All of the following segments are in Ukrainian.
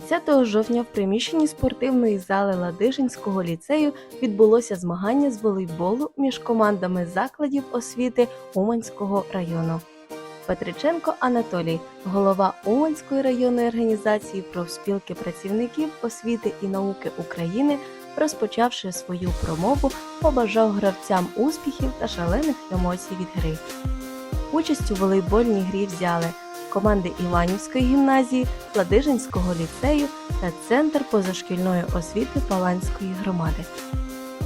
30 жовтня в приміщенні спортивної зали Ладижинського ліцею відбулося змагання з волейболу між командами закладів освіти Уманського району. Петриченко Анатолій, голова Уманської районної організації профспілки працівників освіти і науки України, розпочавши свою промову, побажав гравцям успіхів та шалених емоцій від гри. Участь у волейбольній грі взяли команди Іванівської гімназії, Ладижинського ліцею та Центр позашкільної освіти Паланської громади.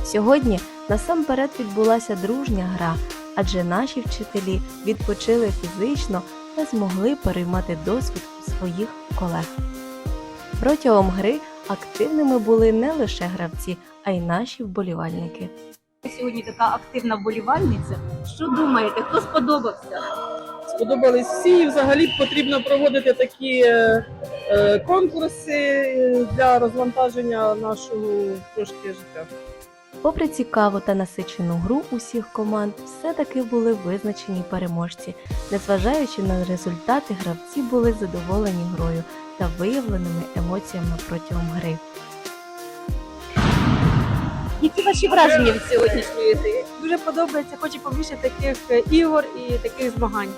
Сьогодні насамперед відбулася дружня гра, адже наші вчителі відпочили фізично та змогли переймати досвід у своїх колег. Протягом гри активними були не лише гравці, а й наші вболівальники. Сьогодні така активна вболівальниця. Що думаєте, хто сподобався? Сподобались всі. І взагалі потрібно проводити такі е, е, конкурси е, для розвантаження нашого трошки життя. Попри цікаву та насичену гру усіх команд, все-таки були визначені переможці. Незважаючи на результати, гравці були задоволені грою та виявленими емоціями протягом гри. Які ваші враження від сьогоднішньої гри? Дуже подобається, хоче побільше таких е, ігор і таких змагань.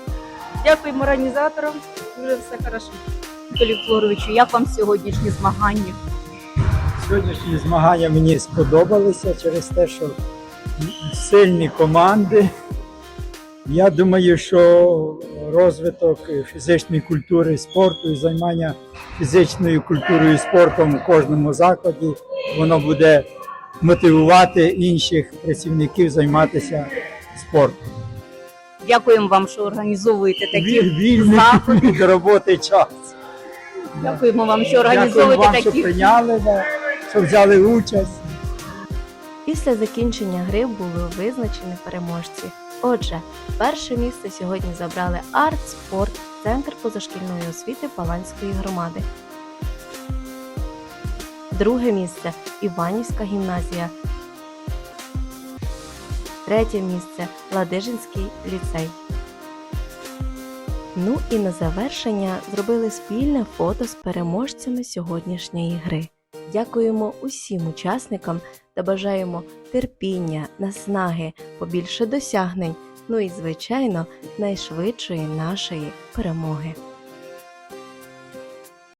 Дякуємо організаторам, дуже все хорошо. Анатолію Флоровичу, як вам сьогоднішні змагання? Сьогоднішні змагання мені сподобалися через те, що сильні команди. Я думаю, що розвиток фізичної культури спорту і займання фізичною культурою і спортом у кожному закладі воно буде мотивувати інших працівників займатися спортом. Дякуємо вам, що організовуєте такі. Віль- Вільний заходи. від роботи час. Дякуємо вам, що Дякую організовуєте вам, що такі. прийняли, да, що взяли участь. Після закінчення гри були визначені переможці. Отже, перше місце сьогодні забрали Арт Спорт, Центр позашкільної освіти Паланської громади. Друге місце Іванівська гімназія. Третє місце Ладижинський ліцей. Ну і на завершення зробили спільне фото з переможцями сьогоднішньої гри. Дякуємо усім учасникам та бажаємо терпіння, наснаги, побільше досягнень, ну і, звичайно, найшвидшої нашої перемоги.